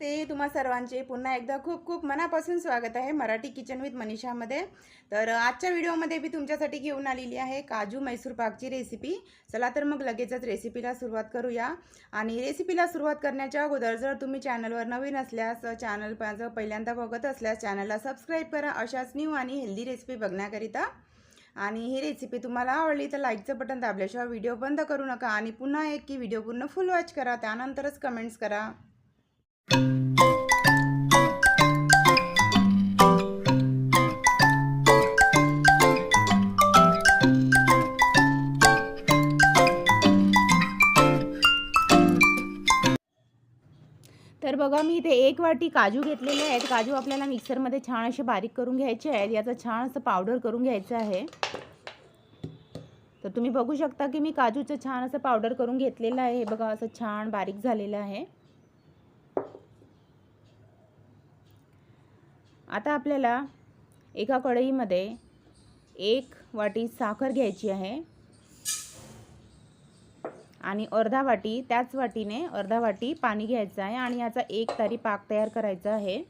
ते तुम्हा सर्वांचे पुन्हा एकदा खूप खूप मनापासून स्वागत आहे मराठी किचन विथ मनीषामध्ये. तर आजच्या व्हिडिओमध्ये मी तुमच्यासाठी घेऊन आलेली आहे काजू मैसूर पाकची रेसिपी चला तर मग लगेचच रेसिपीला सुरुवात करूया. आणि रेसिपीला सुरुवात करण्याच्या अगोदर जर तुम्ही चॅनलवर नवीन असल्यास चॅनल माझं पहिल्यांदा बघत असल्यास चॅनलला सबस्क्राईब करा अशाच न्यू आणि हेल्दी रेसिपी बघण्याकरिता. आणि ही रेसिपी तुम्हाला आवडली तर लाईकचं बटन दाबल्याशिवाय व्हिडिओ बंद करू नका. आणि पुन्हा एक की व्हिडिओ पूर्ण फुल वॉच करा. त्यानंतरच कमेंट्स करा. तर बघा मी इथे एक वाटी काजू घेतलेले आहेत. काजू आपल्याला मिक्सरमध्ये छान असे बारीक करून घ्यायचे आहेत. याचं छान असं पावडर करून घ्यायचं आहे. तर तुम्ही बघू शकता की मी काजूचं छान असं पावडर करून घेतलेलं आहे. हे बघा असं छान बारीक झालेलं आहे. आता आपल्याला एका कढईमध्ये एक वाटी साखर घ्यायची आहे. आणि अर्धा वाटी त्याच वाटीने अर्धा वाटी पाणी घ्यायचं आहे आणि याचा एक तारी पाक तयार करायचा आहे.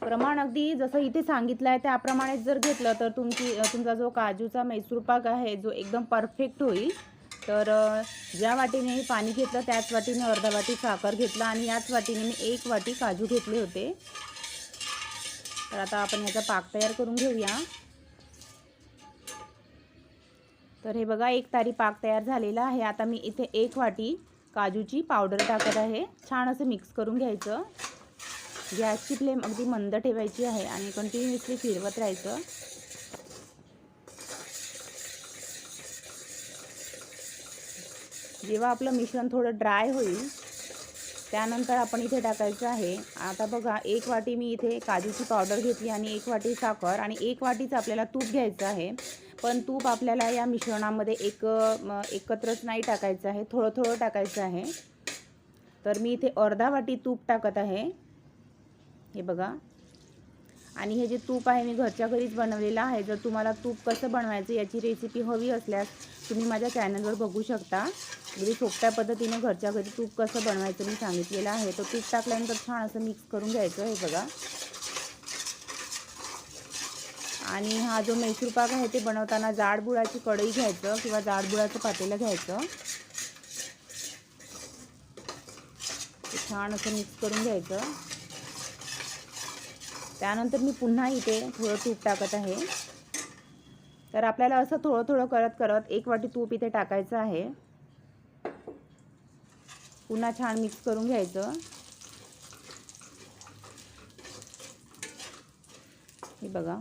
प्रमाण अगदी जसं इथे सांगितलं आहे त्याप्रमाणेच जर घेतलं तर तुमची तुमचा जो काजूचा मैसूर पाक आहे जो एकदम परफेक्ट होईल. तर ज्या वाटीने मी पाणी घेतलं त्याच वाटीने अर्धा वाटी साखर घेतला आणि याच वाटीने मी एक वाटी काजू घेतले होते. तर आता आपण याचा पाक तयार करून घेऊया. तर हे बघा एक तारी पाक तयार झालेला आहे. आता मी इथे एक वाटी काजूची पावडर टाकत आहे. छान असं मिक्स करून घ्यायचं. गॅसची फ्लेम अगदी मंद ठेवायची आहे आणि कंटिन्युअसली फिरवत राहायचं. जेव्हा आपलं मिश्रण थोडं ड्राय होईल त्यानंतर आपण इथे टाकायचं आहे. आता बघा एक वाटी मी इथे काजूची पावडर घेतली आणि एक वाटी साखर आणि एक वाटीचं आपल्याला तूप घ्यायचं आहे. पण तूप आपल्याला या मिश्रणामध्ये एक एकत्रच नाही टाकायचं आहे. थोडं थोडं टाकायचं आहे. तर मी इथे अर्धा वाटी तूप टाकत आहे. हे बघा. आणि हे जे तूप आहे मी घरच्या घरीच बनवलेलं आहे. जर तुम्हाला तूप कसं बनवायचं याची रेसिपी हवी असल्यास तुम्ही माझ्या चॅनलवर बघू शकता. अगदी सोप्या पद्धतीने घरच्या घरी तूप कसं बनवायचं मी सांगितलेलं आहे. तर तूप टाकल्यानंतर छान असं मिक्स करून घ्यायचं हे बघा. आणि हा जो मैसूर पाक आहे ते बनवताना जाडबुळाची कढई घ्यायचं किंवा जाडबुळाचं पातेलं घ्यायचं. छान असं मिक्स करून घ्यायचं. त्यानंतर मी पुन्हा इथे थोडं तूप टाकत आहे. तर आपल्याला असं थोडं थोडं करत करत एक वाटी तूप इथे टाकायचं आहे. पुन्हा छान मिक्स करून घ्यायचं. हे बघा.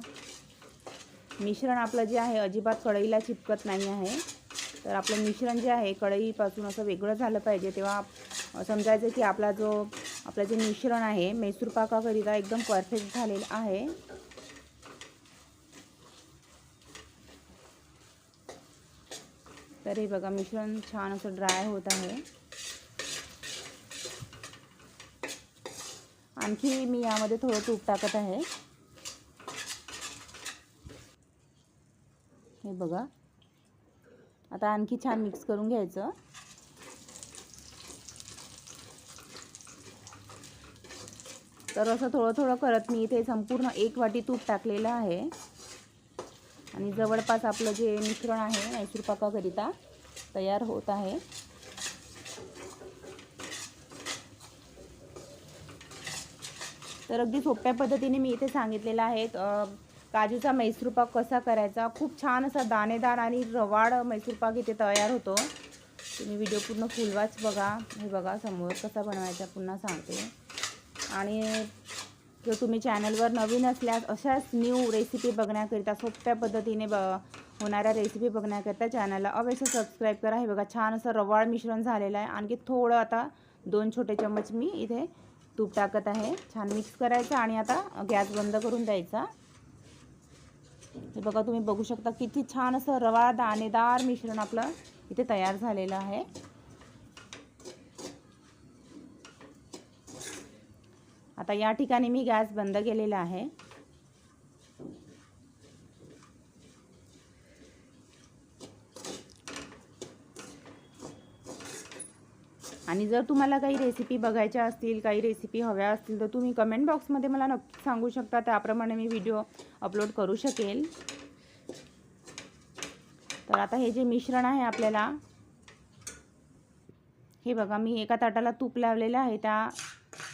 मिश्रण आपलं जे आहे अजिबात कढईला चिपकत नाही आहे. तर आपलं मिश्रण जे आहे कढईपासून असं वेगळं झालं पाहिजे. तेव्हा समजायचं की आपला जो आपलं जे मिश्रण आहे मैसूर पाकाकरिता एकदम परफेक्ट झालेलं आहे. तर हे बघा मिश्रण छान असं ड्राय होत आहे. आणखी मी यामध्ये थोडं तूप टाकत आहे. हे बघा. आता आणखी छान मिक्स करून घ्यायचं. तर असं थोडं थोडं करत मी इथे संपूर्ण एक वाटी तूप टाकलेलं आहे. आणि जवळपास आपलं जे मिश्रण आहे मैसूर पाकाकरिता तयार होत आहे. तर अगदी सोप्या पद्धतीने मी इथे सांगितलेलं आहे काजूचा मैसूरपाक कसा करायचा? खूप छान असा दाणेदार आणि रवाड मैसूरपाक इथे तयार होतो. तुम्ही व्हिडिओ पूर्ण फुलवाच बघा. हे बघा समोर कसा बनवायचा पुन्हा सांगते. आणि जर तुम्ही चॅनलवर नवीन असल्यास अशाच न्यू रेसिपी बघण्याकरिता सोप्या पद्धतीने ब होणाऱ्या रेसिपी बघण्याकरिता चॅनलला अवश्य सबस्क्राईब करा. हे बघा छान असं रवाळ मिश्रण झालेलं आहे. आणखी थोडं आता दोन छोटे चम्मच मी इथे तूप टाकत आहे. छान मिक्स करायचं आणि आता गॅस बंद करून द्यायचा. हे बघा तुम्ही बघू शकता किती छान असं रवा दाणेदार मिश्रण आपलं इथे तयार झालेलं आहे. आता या ठिकाणी मी गॅस बंद केलेला आहे. आणि जर तुम्हाला काही रेसिपी बघायच्या असतील काही रेसिपी हव्या असतील तर तुम्ही कमेंट बॉक्समध्ये मला नक्की सांगू शकता. त्याप्रमाणे मी व्हिडिओ अपलोड करू शकेल. तर आता हे जे मिश्रण आहे आपल्याला हे बघा मी एका ताटाला तूप लावलेलं आहे. त्या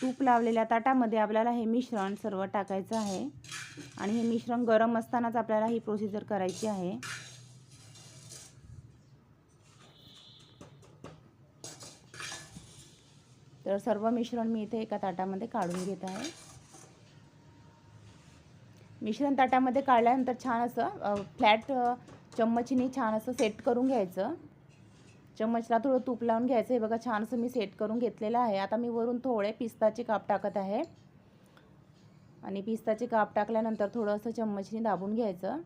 तूप लावलेल्या ताटामध्ये आपल्याला हे मिश्रण सर्व टाकायचं आहे. आणि हे मिश्रण गरम असतानाच आपल्याला ही प्रोसिजर करायची आहे. तर सर्व मिश्रण मी इथे एका ताटामध्ये काढून घेत आहे. मिश्रण ताटामध्ये काढल्यानंतर छान असं फ्लॅट चम्मचीने छान असं सेट करून घ्यायचं. चम्मचला थोडं तूप लावून घ्यायचं. हे बघा छान असं मी सेट करून घेतलेलं आहे. आता मी वरून थोडे पिस्ताचे काप टाकत आहे. आणि पिस्ताचे काप टाकल्यानंतर थोडंसं चम्मचने दाबून घ्यायचं.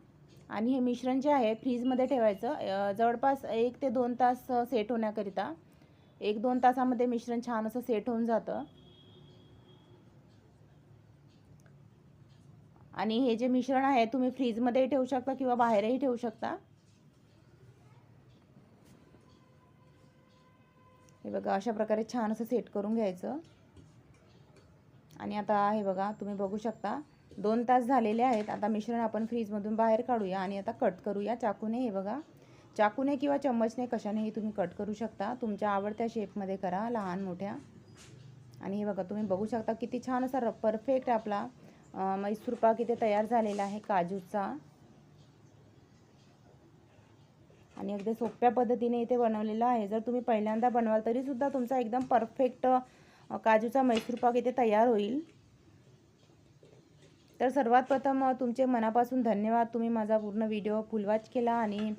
आणि हे मिश्रण जे आहे फ्रीजमध्ये ठेवायचं. जवळपास एक ते दोन तास सेट होण्याकरिता. एक दोन तासामध्ये मिश्रण छान असं सेट होऊन जातं. आणि हे जे मिश्रण आहे तुम्ही फ्रीजमध्येही ठेवू शकता किंवा बाहेरही ठेवू शकता. हे बघा अशा प्रकारे छान असं सेट करून घ्यायचं. आणि आता हे बघा तुम्ही बघू शकता दोन तास झालेले आहेत. आता मिश्रण आपण फ्रीजमधून बाहेर काढूया आणि आता कट करूया चाकूने हे बघा. चाकूने किंवा चम्मचने कशानेही तुम्ही कट करू शकता. तुमच्या आवडत्या शेपमध्ये करा लहान मोठ्या. आणि हे बघा तुम्ही बघू शकता किती छान असा र परफेक्ट आपला मैसूर पाक इथे तयार झालेला आहे काजूचा. आणि अगदी सोप्या पद्धतीने इथे बनवलेलं आहे. जर तुम्ही पहिल्यांदा बनवाल तरीसुद्धा तुमचा एकदम परफेक्ट काजूचा मैसूर पाक इथे तयार होईल. तर सर्वात प्रथम तुमचे मनापासून धन्यवाद. तुम्ही माझा पूर्ण व्हिडिओ फुलवाच केला आणि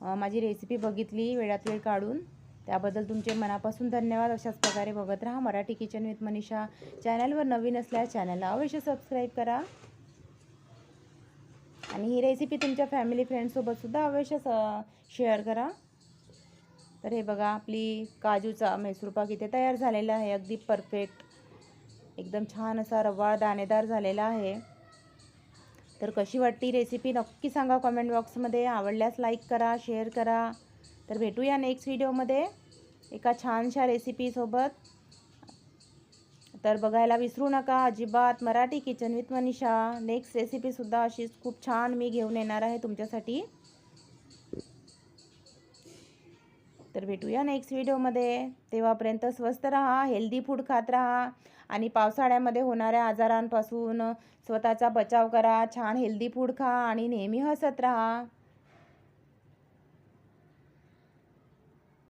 माझी रेसिपी बघितली वेळात वेळ काढून. त्याबद्दल तुमचे मनापासून धन्यवाद. अशाच प्रकारे बघत राहा मराठी किचन विथ मनीषा चॅनलवर नवीन असल्यास चॅनलला अवश्य सबस्क्राईब करा. आणि ही रेसिपी तुमच्या फॅमिली फ्रेंडसोबतसुद्धा अवश्य शेअर करा. तर हे बघा आपली काजूचा मैसूरपाक इथे तयार झालेला आहे. अगदी परफेक्ट एकदम छान असा रवाळ दाणेदार झालेला आहे. तर कशी वाटती रेसिपी नक्की सांगा कमेंट बॉक्समध्ये आवडल्यास लाईक करा शेअर करा. तर भेटूया नेक्स्ट व्हिडिओमध्ये एका छानशा रेसिपीसोबत तर बघायला विसरू नका. अजिबात Marathi kitchen with Manisha. Next रेसिपीसुद्धा अशीच खूप छान मी घेऊन येणार आहे तुमच्यासाठी. तर भेटूया नेक्स्ट व्हिडिओमध्ये तेव्हापर्यंत स्वस्त राहा हेल्दी फूड खात राहा आणि पावसाळ्यामध्ये होणाऱ्या आजारांपासून स्वतःचा बचाव करा. छान हेल्दी फूड खा आणि नेहमी हसत राहा.